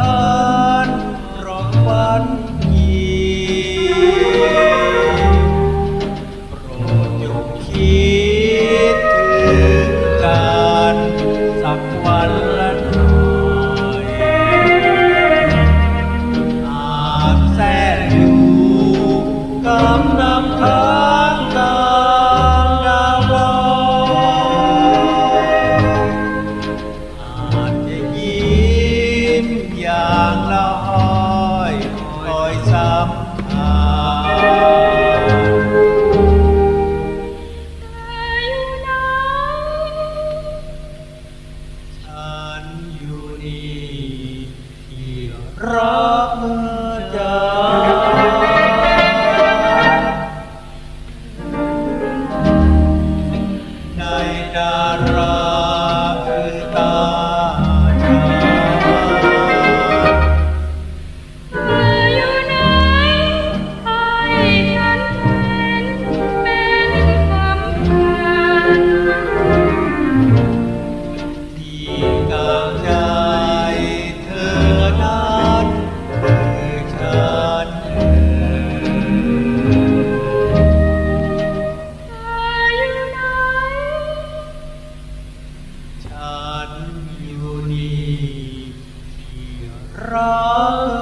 านราบวันางละห้อยคอยซ้ำหาฉันอยู่นี่ที่รักเธอ รัก